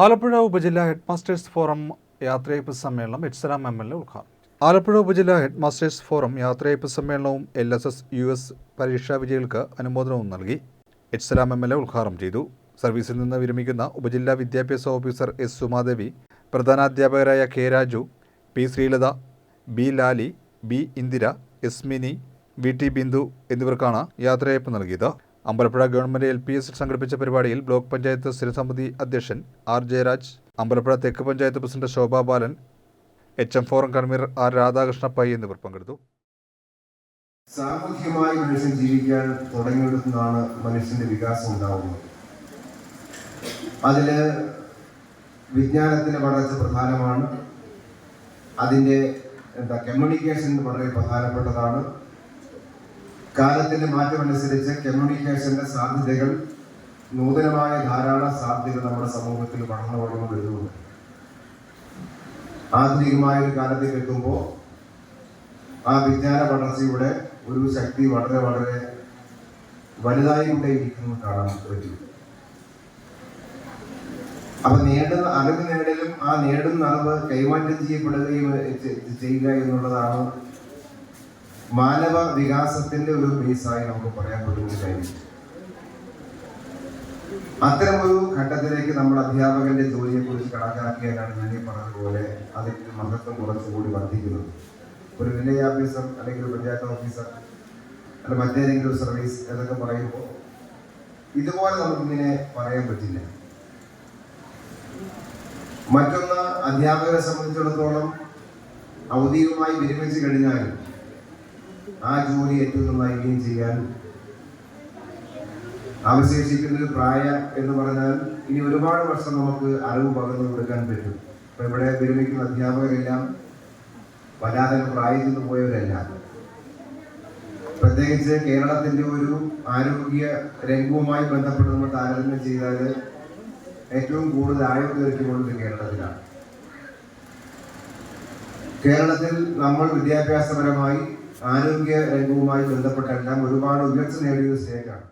ആലപ്പുഴ ഉപജില്ലാ headmasters forum യാത്രയയപ്പ് സമ്മേളനം എഡ്സലാം എം എൽ എ ഉദ്ഘാടനം. ആലപ്പുഴ ഉപജില്ലാ ഹെഡ്മാസ്റ്റേഴ്സ് ഫോറം യാത്രയയപ്പ് സമ്മേളനവും L S S U S പരീക്ഷാ വിജയികൾക്ക് അനുമോദനവും നൽകി. എഡ്സലാം എം എൽ എ ഉദ്ഘാടനം ചെയ്തു. സർവീസിൽ നിന്ന് വിരമിക്കുന്ന ഉപജില്ലാ വിദ്യാഭ്യാസ officer S Sumadevi പ്രധാനാധ്യാപകരായ K Raju P Sreelatha B Lali B Indira S Mini V T Bindu എന്നിവർക്കാണ് യാത്രയയപ്പ് നൽകിയത്. Ambalappuzha government L P S സംഘടിപ്പിച്ച പരിപാടിയിൽ ബ്ലോക്ക് പഞ്ചായത്ത് സ്ഥിരസമിതി അധ്യക്ഷൻ ആർ ജയരാജ് അമ്പലപ്പുഴ തെക്ക് panchayat president Shobha Balan H M forum convener R Radhakrishna Pai എന്നിവർ പങ്കെടുത്തു. സാമൂഹ്യമായി മനുഷ്യൻ ജീവിക്കാൻ തുടങ്ങിയെടുത്തുനിന്നാണ് മനുഷ്യന്റെ വികാസം ഉണ്ടാവുന്നത്. അതിൽ വിജ്ഞാനത്തിന്റെ വളർച്ച പ്രധാനമാണ്. അതിന്റെ എന്താ കമ്മ്യൂണിക്കേഷൻ വളരെ പ്രധാനപ്പെട്ടതാണ്. കാലത്തിന്റെ മാറ്റമനുസരിച്ച് കമ്മ്യൂണിക്കേഷന്റെ സാധ്യതകൾ നൂതനമായ ധാരാളം സാധ്യതകൾ നമ്മുടെ സമൂഹത്തിൽ വളർന്നു വളർന്നു വരുന്നുണ്ട്. ആധുനികമായ ഒരു കാലത്തേക്ക് എത്തുമ്പോൾ ആ വിജ്ഞാന വളർച്ചയുടെ ഒരു ശക്തി വളരെ വളരെ വലുതായി കൂടെ ഇരിക്കുന്നു കാണാൻ പറ്റും. അപ്പൊ നേടുന്ന അറിവ് നേടലും ആ നേടുന്ന അറിവ് കൈമാറ്റം ചെയ്യപ്പെടുകയും ചെയ്യുക എന്നുള്ളതാണ് മാനവ വികാസത്തിന്റെ ഒരു ബേസായി നമുക്ക് പറയാൻ പറ്റുന്ന കാര്യം. അത്തരമൊരു ഘട്ടത്തിലേക്ക് നമ്മൾ അധ്യാപകന്റെ ജോലിയെ കുറിച്ച് കണക്കാക്കിയാലാണ് ഞാൻ ഈ പറഞ്ഞതുപോലെ അതിന്റെ മഹത്വം കുറച്ചുകൂടി വർദ്ധിക്കുന്നത് ഒരു വില്ലേജ് ഓഫീസർ അല്ലെങ്കിൽ ഒരു പഞ്ചായത്ത് ഓഫീസർ അല്ല മറ്റേതെങ്കിലും ഒരു സർവീസ് എന്നൊക്കെ പറയുമ്പോൾ ഇതുപോലെ നമുക്കിങ്ങനെ പറയാൻ പറ്റില്ല. മറ്റൊന്ന് അധ്യാപകരെ സംബന്ധിച്ചിടത്തോളം ഔദ്യോഗികമായി വിരമിച്ചു കഴിഞ്ഞാൽ ആ ജോലി ഏറ്റവും നന്നായിരിക്കുകയും ചെയ്യാൻ അവശേഷിക്കുന്ന പ്രായം എന്ന് പറഞ്ഞാൽ ഇനി ഒരുപാട് വർഷം നമുക്ക് അറിവ് പകർന്നു കൊടുക്കാൻ പറ്റും. ഇപ്പൊ ഇവിടെ വിരമിക്കുന്ന അധ്യാപകരെല്ലാം വല്ലാതെ പ്രായം ചെന്ന് പോയവരല്ല. പ്രത്യേകിച്ച് കേരളത്തിന്റെ ഒരു ആരോഗ്യ രംഗവുമായി ബന്ധപ്പെട്ട് നമ്മൾ താരതമ്യം ചെയ്താൽ ഏറ്റവും കൂടുതൽ ആയുർ ദൈർഘ്യമുള്ളത് കേരളത്തിലാണ്. കേരളത്തിൽ നമ്മൾ വിദ്യാഭ്യാസപരമായി ആരോഗ്യ രംഗവുമായി ബന്ധപ്പെട്ടെല്ലാം ഒരുപാട് ഉയർച്ച നേടിയ ഒരു സ്റ്റേറ്റാണ്